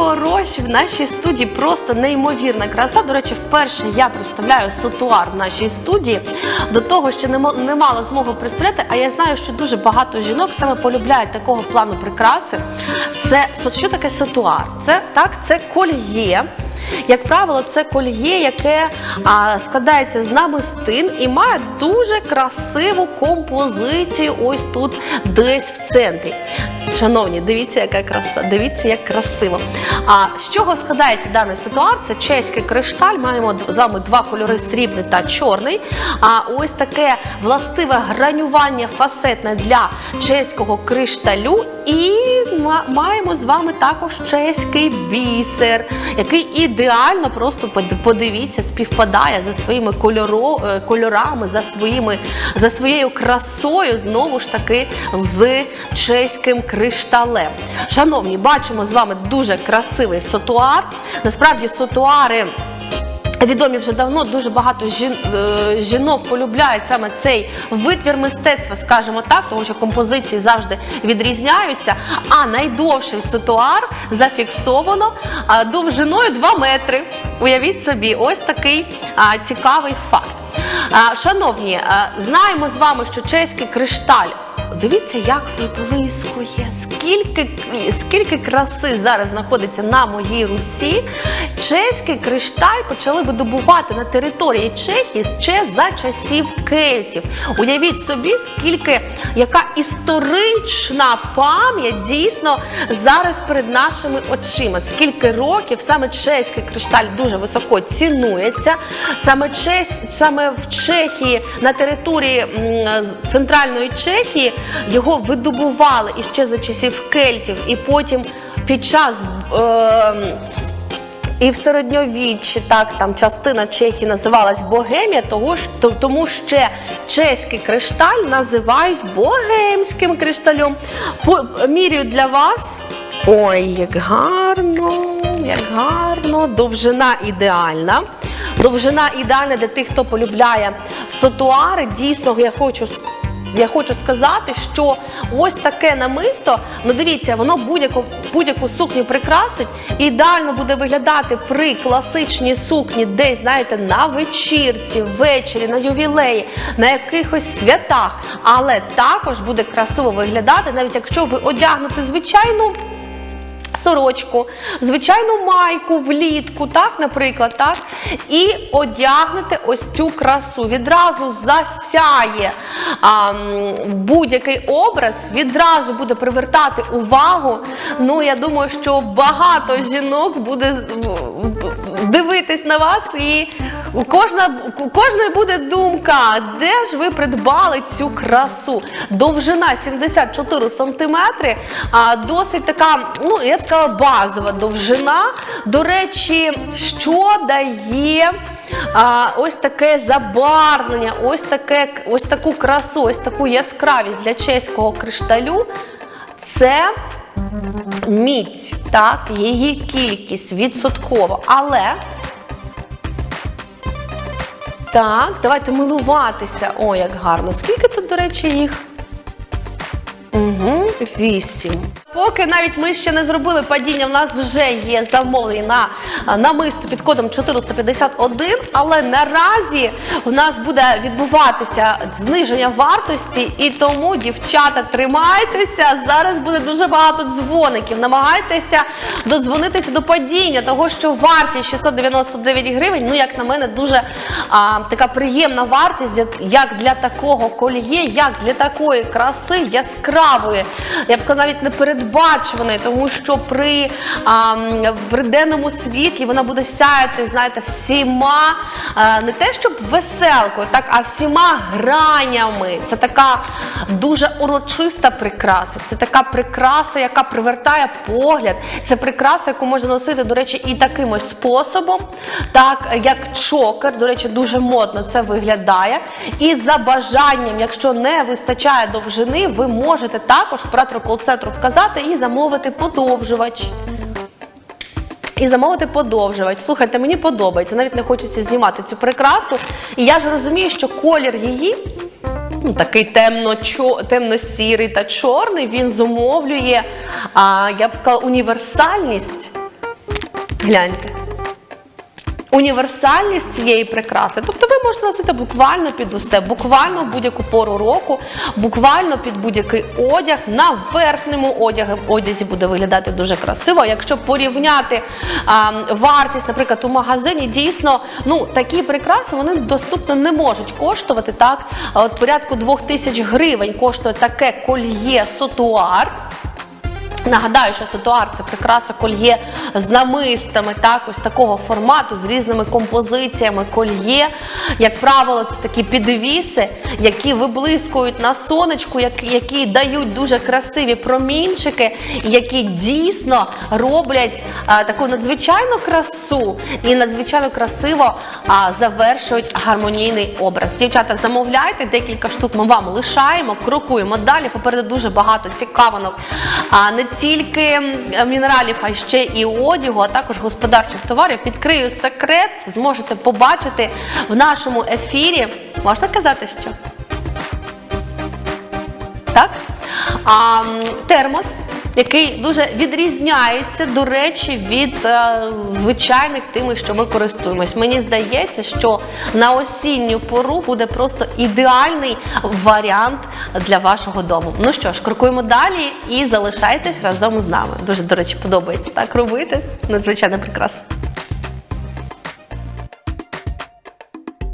хороші, в нашій студії просто неймовірна краса. До речі, вперше я представляю сотуар в нашій студії. До того, що не, мала змоги представляти, а я знаю, що дуже багато жінок саме полюбляють такого плану прикраси. Це що таке сотуар? Це так, це кольє. Як правило, це кольє, яке а, складається з намистин і має дуже красиву композицію ось тут десь в центрі. Шановні, дивіться, яка краса, дивіться, як красиво. А з чого складається даний ситуар? Це чеський кришталь. Маємо з вами два кольори срібний та чорний. А ось таке властиве гранювання фасетне для чеського кришталю. І маємо з вами також чеський бісер, який ідеально просто подивіться, співпадає за своїми кольоро, е, кольорами, за своїми за своєю красою, знову ж таки з чеським кришталем. Шановні, бачимо з вами дуже красивий сотуар. Насправді сотуари. Відомі вже давно дуже багато жін, е, жінок полюбляють саме цей витвір мистецтва, скажімо так, тому що композиції завжди відрізняються. А найдовший сотуар зафіксовано а, довжиною 2 метри. Уявіть собі, ось такий а, цікавий факт. А, шановні, а, знаємо з вами, що чеський кришталь. Дивіться, як виблискує, скільки, скільки краси зараз знаходиться на моїй руці. Чеський кришталь почали видобувати на території Чехії ще за часів кельтів. Уявіть собі, скільки яка історична пам'ять дійсно зараз перед нашими очима. Скільки років саме чеський кришталь дуже високо цінується. Саме чесь, саме в Чехії на території центральної Чехії його видобували іще за часів кельтів, і потім під час. Е, і в середньовіччі так там частина Чехії називалась Богемія, того ж тому ще чеський кришталь називають богемським кришталем. По міряю для вас. Ой, як гарно, як гарно, довжина ідеальна. Довжина ідеальна для тих, хто полюбляє сотуари. Дійсно, я хочу я хочу сказати, що ось таке намисто, ну дивіться, воно будь-яку будь-яку сукню прикрасить і ідеально буде виглядати при класичній сукні, десь, знаєте, на вечірці, ввечері, на ювілеї, на якихось святах. Але також буде красиво виглядати, навіть якщо ви одягнете звичайну сорочку, звичайну майку влітку, так, наприклад, так, і одягнете ось цю красу. Відразу засяє а, будь-який образ, відразу буде привертати увагу. Ну, я думаю, що багато жінок буде дивитись на вас, і у кожна, у кожної буде думка, де ж ви придбали цю красу. Довжина 74 сантиметри, а досить така, ну я б сказала, базова довжина. До речі, що дає. А, ось таке забарвлення, ось таке, ось таку красу, ось таку яскравість для чеського кришталю. Це мідь, так, її кількість відсотково. Але так, давайте милуватися. О, як гарно. Скільки тут, до речі, їх? Угу, вісім. Поки навіть ми ще не зробили падіння, в нас вже є замовлення на а, намисто під кодом 451, але наразі в нас буде відбуватися зниження вартості, і тому, дівчата, тримайтеся. Зараз буде дуже багато дзвоників. Намагайтеся додзвонитися до падіння, того що вартість 699 гривень, ну як на мене, дуже а, така приємна вартість, як- для такого кольє, як для такої краси яскравої. Я б сказала, навіть не передбачуваної, тому що при, а, при денному світлі вона буде сяяти, знаєте, всіма а, не те, щоб веселкою, так, а всіма гранями. Це така дуже урочиста прикраса. Це така прикраса, яка привертає погляд. Це прикраса, яку можна носити, до речі, і таким ось способом, так як чокер. До речі, дуже модно це виглядає. І за бажанням, якщо не вистачає довжини, ви можете також оператору кол-центру вказати і замовити подовжувач. І замовити подовжувач. Слухайте, мені подобається. Навіть не хочеться знімати цю прикрасу. І я ж розумію, що колір її. Ну, такий темно темно-сірий та чорний, він зумовлює, а, я б сказала, універсальність Гляньте. Універсальність цієї прикраси, тобто ви можете носити буквально під усе, буквально в будь-яку пору року, буквально під будь-який одяг. На верхньому одязі, одязі буде виглядати дуже красиво. Якщо порівняти а, вартість, наприклад, у магазині, дійсно ну такі прикраси вони доступно не можуть коштувати так. От порядку 2000 гривень коштує таке кольє сотуар. Нагадаю, що ситуар це прикраса кольє з намистами, так, ось такого формату, з різними композиціями кольє. Як правило, це такі підвіси, які виблискують на сонечку, які дають дуже красиві промінчики, які дійсно роблять а, таку надзвичайну красу і надзвичайно красиво а, завершують гармонійний образ. Дівчата, замовляйте декілька штук. Ми вам лишаємо, крокуємо далі. Попереду дуже багато цікавинок. А не тільки мінералів, а ще і одягу, а також господарчих товарів. Відкрию секрет, зможете побачити в нашому ефірі. Можна казати, що? Так? А, термос, який дуже відрізняється, до речі, від е, звичайних тими, що ми користуємось. Мені здається, що на осінню пору буде просто ідеальний варіант для вашого дому. Ну що ж, крокуємо далі і залишайтесь разом з нами. Дуже, до речі, подобається так робити. Надзвичайно прекрасно.